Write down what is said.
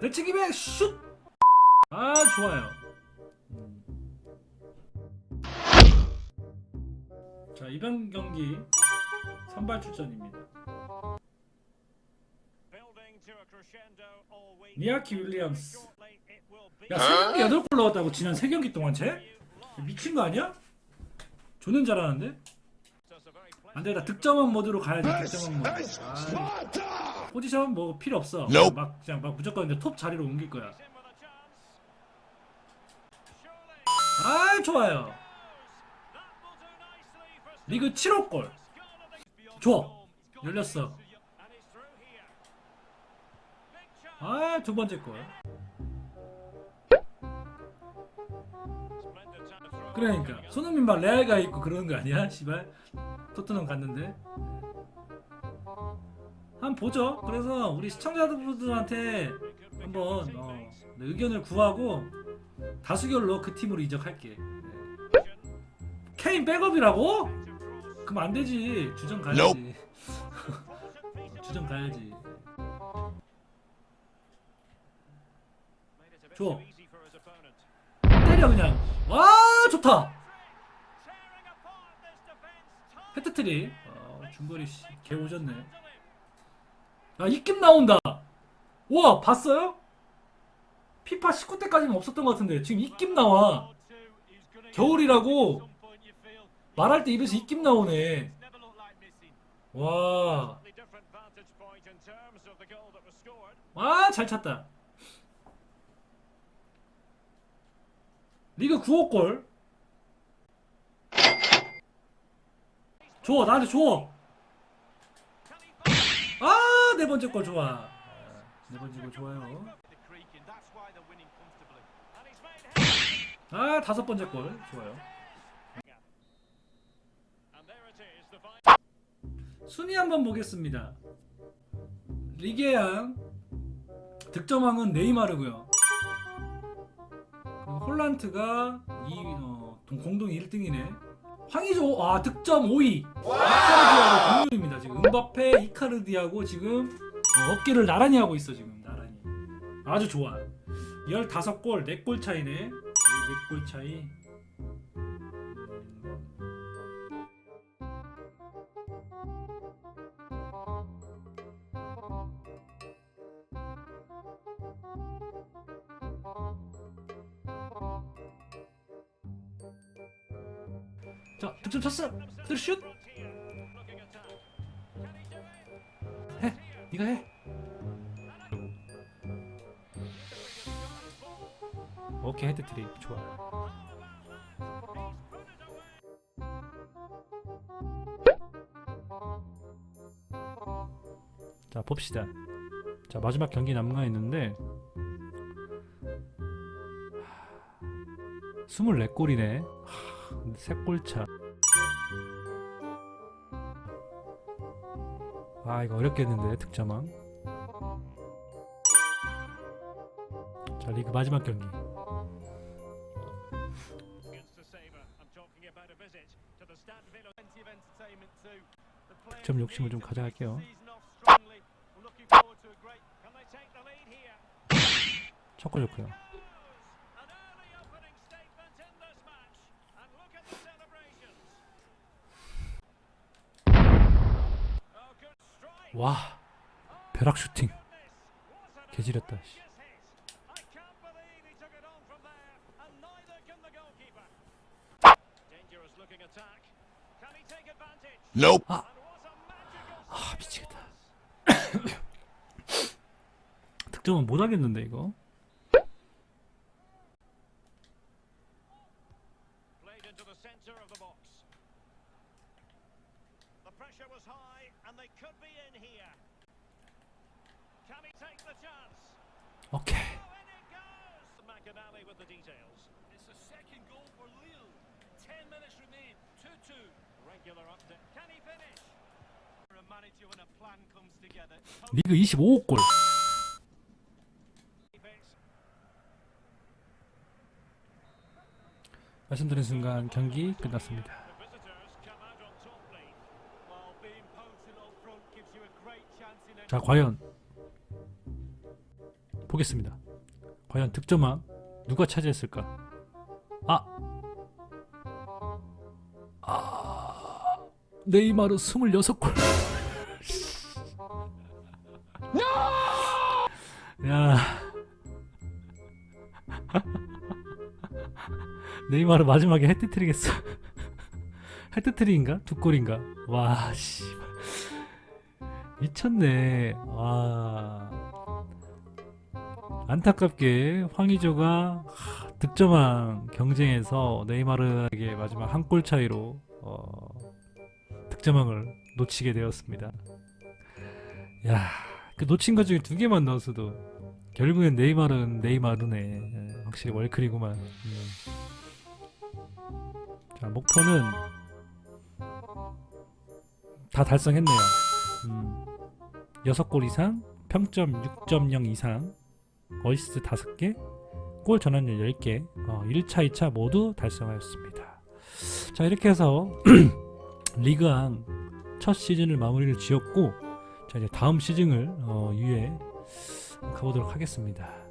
내치기백 슛! 아 좋아요. 음. 자 이번 경기 선발 출전입니다. 니아키 윌리엄스 야 세경기 8골 넣었다고 지난 3경기 동안 쟤? 미친 거 아니야? 조는 잘하는데? 안돼 나 득점원 모드로 가야지 득점원 모드 아, 포지션 뭐 필요 없어. Nope. 막 그냥 막 무조건 이제 톱 자리로 옮길 거야. 아 좋아요. 리그 7호 골. 좋아. 열렸어. 아 두 번째 골. 그러니까 손흥민 막 레알 가 있고 그러는 거 아니야? 씨발. 토트넘 갔는데 한번 보죠. 그래서 우리 시청자분들한테 한번 어, 네, 의견을 구하고 다수결로 그 팀으로 이적할게. 네. 케인 백업이라고? 그럼 안 되지. 주전 가야지. 주전 가야지. 줘. 때려 그냥. 와 좋다. 헤트트릭. 어, 중거리 씨, 개 오졌네 아 입김 나온다 와 봤어요? 피파 19때까지는 없었던 것 같은데 지금 입김 나와 겨울이라고 말할 때 입에서 입김 나오네 와 와, 잘 찼다. 리그 9호 골. 줘, 나한테 줘. 아, 네 번째 골 좋아. 아, 네 번째 골 좋아요. 아, 다섯 번째 골 좋아요. 순위 한번 보겠습니다. 리게양 득점왕은 네이마르고요. 홀란트가 이 어, 동- 공동 1등이네. 황의조 아 득점 5위. 이카르디하고 동률입니다. 지금 은바페, 이카르디하고 지금 어, 어깨를 나란히 하고 있어 지금 나란히. 아주 좋아. 15골 4골 차이네. 4골 차이. 자, 득점 쳤어. 그대로 슛. 해. 네가 해. 오케이 헤드 트릭 좋아. 자 봅시다. 자 마지막 경기 남아 있는데 24골이네. 세 골차. 아 이거 어렵겠는데 득점왕. 자 리그 마지막 경기. 득점 욕심을 좀 가져갈게요. 첫골 좋고요. 와 벼락 슈팅 개지렸다. 씨. Nope. 아 미치겠다. 득점은 못 하겠는데 이거. Pressure was high, and they could be in here. Can he take the chance? 오케이. Oh, in it goes! McAnally with the details. It's the second goal for Lille. Ten minutes remain. 2-2. Regular update. Can he finish? For a manager when a plan comes together. 리그 25골. Defense. 말씀드린 순간 경기 끝났습니다. 자 과연 보겠습니다. 과연 득점왕 누가 차지했을까? 아, 아, 네이마르 26골. 야. 네이마르 마지막에 헤트트릭 했어. 헤트트릭인가? 두 골인가? 와, 씨. 미쳤네. 와. 안타깝게 황의조가 하, 득점왕 경쟁에서 네이마르에게 마지막 한 골 차이로 어, 득점왕을 놓치게 되었습니다. 야, 그 놓친 것 중에 두 개만 넣었어도 결국엔 네이마르는 네이마르네. 예, 확실히 월클이구만. 음. 자, 목표는 다 달성했네요. 음, 6골 이상, 평점 6.0 이상, 어시스트 5개, 골 전환율 10개, 어, 1차, 2차 모두 달성하였습니다. 자, 이렇게 해서 리그왕 첫 시즌을 마무리를 지었고, 자, 이제 다음 시즌을 어, 위해 가보도록 하겠습니다.